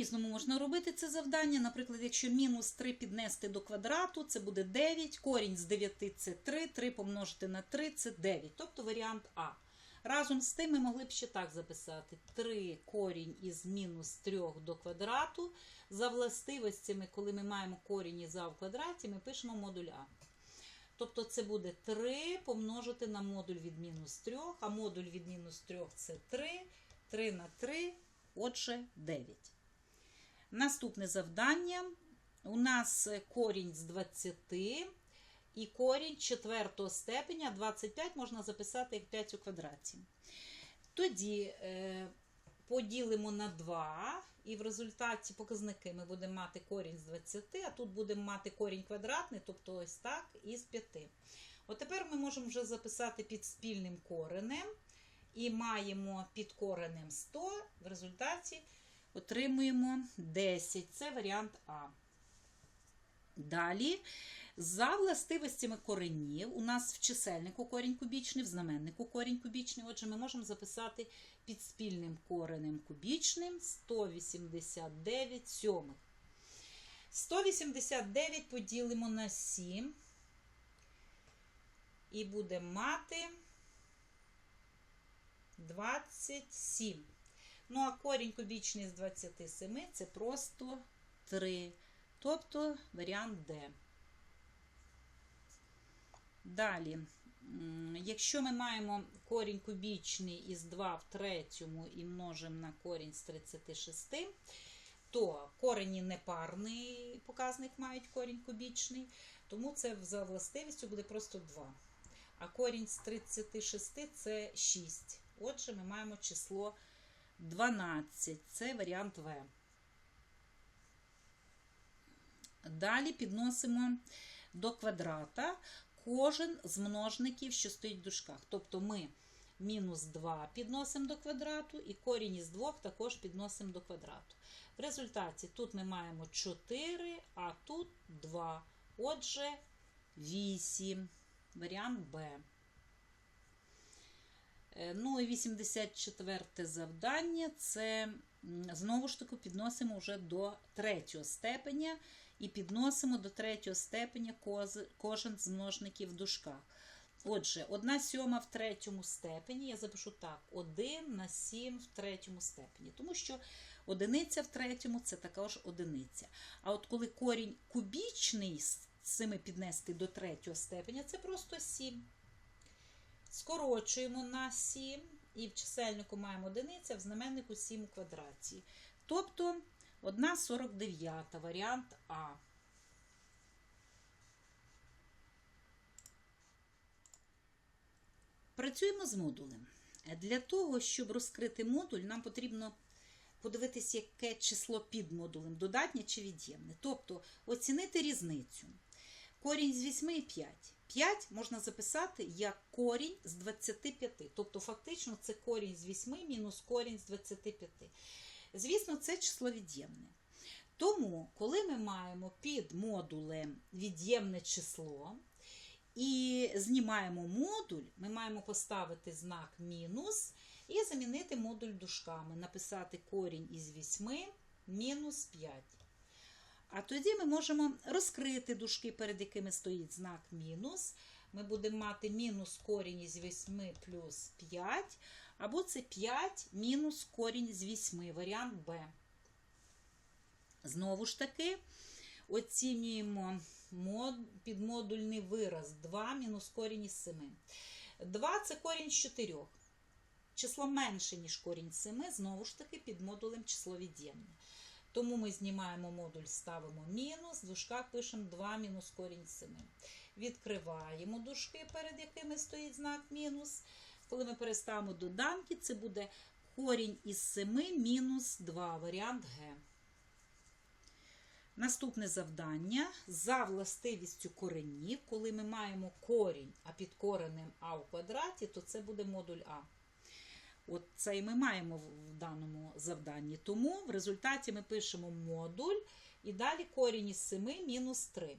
По-різному можна робити це завдання. Наприклад, якщо мінус 3 піднести до квадрату, це буде 9. Корінь з 9 це 3, 3 помножити на 3 це 9. Тобто варіант А. Разом з тим ми могли б ще так записати: 3 корінь із мінус 3 до квадрату. За властивостями, коли ми маємо корінь із А в квадраті, ми пишемо модуль А. Тобто це буде 3 помножити на модуль від мінус 3, а модуль від мінус 3 це 3, 3 на 3, отже 9. Наступне завдання. У нас корінь з 20 і корінь четвертого степеня 25 можна записати як 5 у квадраті. Тоді е, поділимо на 2, і в результаті показники ми будемо мати корінь з 20, а тут будемо мати корінь квадратний, тобто ось так, із 5. От тепер ми можемо вже записати під спільним коренем. І маємо під коренем 100, в результаті отримуємо 10. Це варіант А. Далі, за властивостями коренів, у нас в чисельнику корінь кубічний, в знаменнику корінь кубічний. Отже, ми можемо записати під спільним коренем кубічним 189 сьомих. 189 поділимо на 7 і будемо мати 27. Ну, а корінь кубічний з 27 це просто 3. Тобто варіант Д. Далі, якщо ми маємо корінь кубічний із 2 в третьому і множимо на корінь з 36, то корені непарний показник мають корінь кубічний, тому це за властивістю буде просто 2. А корінь з 36 це 6. Отже, ми маємо число 12. Це варіант В. Далі підносимо до квадрата кожен з множників, що стоїть в дужках. Тобто ми мінус 2 підносимо до квадрату, і корінь із 2 також підносимо до квадрату. В результаті тут ми маємо 4, а тут 2. Отже, 8. Варіант Б. Е, Ну і 84 завдання це знову ж таки підносимо вже до третього степеня і підносимо до третього степеня кожен з множників в дужках. Отже, 1 сьома в третьому степені, я запишу так, 1 на 7 в третьому степені. Тому що одиниця в третьому це також одиниця. А от коли корінь кубічний з 7 піднести до третього степеня, це просто 7. Скорочуємо на 7, і в чисельнику маємо одиниця, в знаменнику 7 у квадраті. Тобто 1,49 варіант А. Працюємо з модулем. Для того, щоб розкрити модуль, нам потрібно подивитися, яке число під модулем, додатнє чи від'ємне. Тобто оцінити різницю. Корінь з 8 і 5. 5 можна записати як корінь з 25. Тобто, фактично, це корінь з 8 мінус корінь з 25. Звісно, це число від'ємне. Тому, коли ми маємо під модулем від'ємне число і знімаємо модуль, ми маємо поставити знак мінус і замінити модуль дужками, написати корінь із 8 мінус 5. А тоді ми можемо розкрити дужки, перед якими стоїть знак мінус. Ми будемо мати мінус корінь із 8 плюс 5, або це 5 мінус корінь з 8, варіант Б. Знову ж таки, оцінюємо підмодульний вираз 2 мінус корінь із 7. 2 це корінь з 4. Число менше, ніж корінь з 7, знову ж таки, під модулем число від'ємне. Тому ми знімаємо модуль, ставимо мінус, в дужках пишемо 2 мінус корінь 7. Відкриваємо дужки, перед якими стоїть знак мінус. Коли ми переставимо доданки, це буде корінь із 7 мінус 2, варіант Г. Наступне завдання за властивістю коренів, коли ми маємо корінь, а під коренем А у квадраті, то це буде модуль А. От це і ми маємо в даному завданні. Тому в результаті ми пишемо модуль і далі корінь із 7 мінус 3.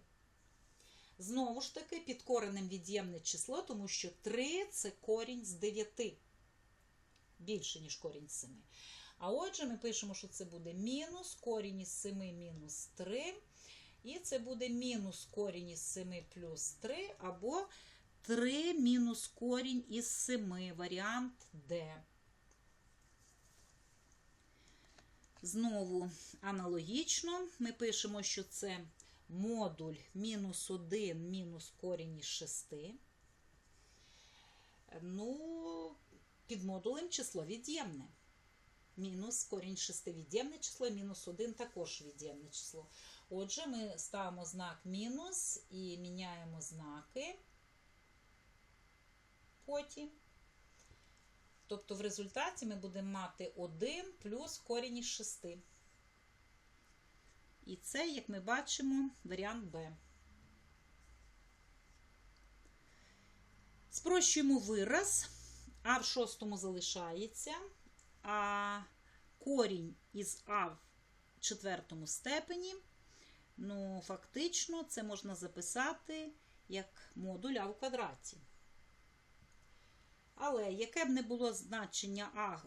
Знову ж таки, під коренем від'ємне число, тому що 3 це корінь з 9. Більше, ніж корінь з 7. А отже, ми пишемо, що це буде мінус корінь із 7 мінус 3. І це буде мінус корінь із 7 плюс 3, або 3 мінус корінь із 7, варіант Д. Знову аналогічно ми пишемо, що це модуль мінус 1 мінус корінь із 6. Ну, під модулем число від'ємне. Мінус корінь 6 від'ємне число, мінус 1 також від'ємне число. Отже, ми ставимо знак мінус і міняємо знаки потім. Тобто в результаті ми будемо мати 1 плюс корінь із 6. І це, як ми бачимо, варіант Б. Спрощуємо вираз, а в шостому залишається, а корінь із А в четвертому степені. Ну, фактично, це можна записати як модуль А в квадраті. Але яке б не було значення А,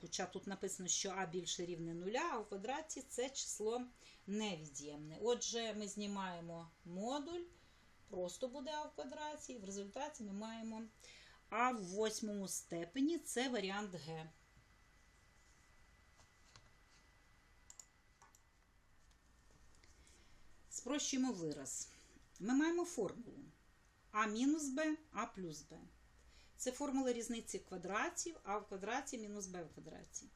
хоча тут написано, що А більше рівне нуля, а в квадраті це число невід'ємне. Отже, ми знімаємо модуль, просто буде А в квадраті, і в результаті ми маємо А в восьмому степені це варіант Г. Спрощуємо вираз. Ми маємо формулу А мінус Б, А плюс Б. Це формула різниці квадратів, а в квадраті мінус b в квадраті.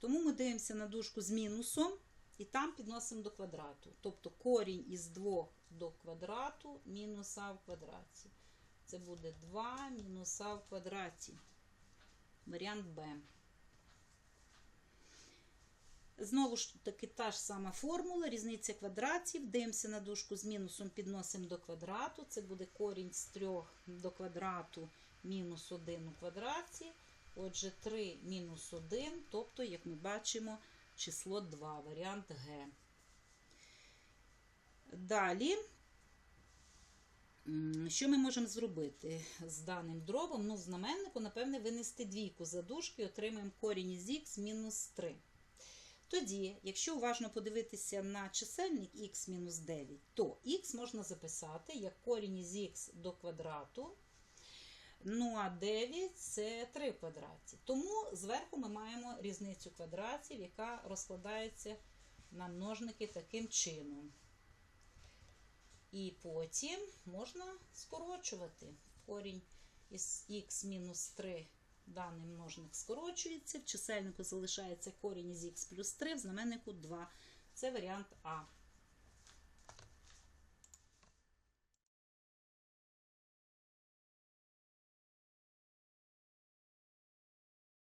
Тому ми дивимося на дужку з мінусом і там підносимо до квадрату. Тобто корінь із 2 до квадрату мінус а в квадраті. Це буде 2 мінус а в квадраті. Варіант Б. Знову ж таки та ж сама формула, різниця квадратів. Дивимося на дужку з мінусом, підносимо до квадрату. Це буде корінь з 3 до квадрату мінус 1 у квадраті. Отже, 3 мінус 1, тобто, як ми бачимо, число 2, варіант Г. Далі, що ми можемо зробити з даним дробом? Ну, знаменнику, напевне, винести двійку за дужки отримаємо корінь із х мінус 3. Тоді, якщо уважно подивитися на чисельник х-9, то х можна записати як корінь із х до квадрату. Ну, а 9 це 3 в квадраті. Тому зверху ми маємо різницю квадратів, яка розкладається на множники таким чином. І потім можна скорочувати корінь із х-3 даний множник скорочується, в чисельнику залишається корінь із х плюс 3, в знаменнику 2. Це варіант А.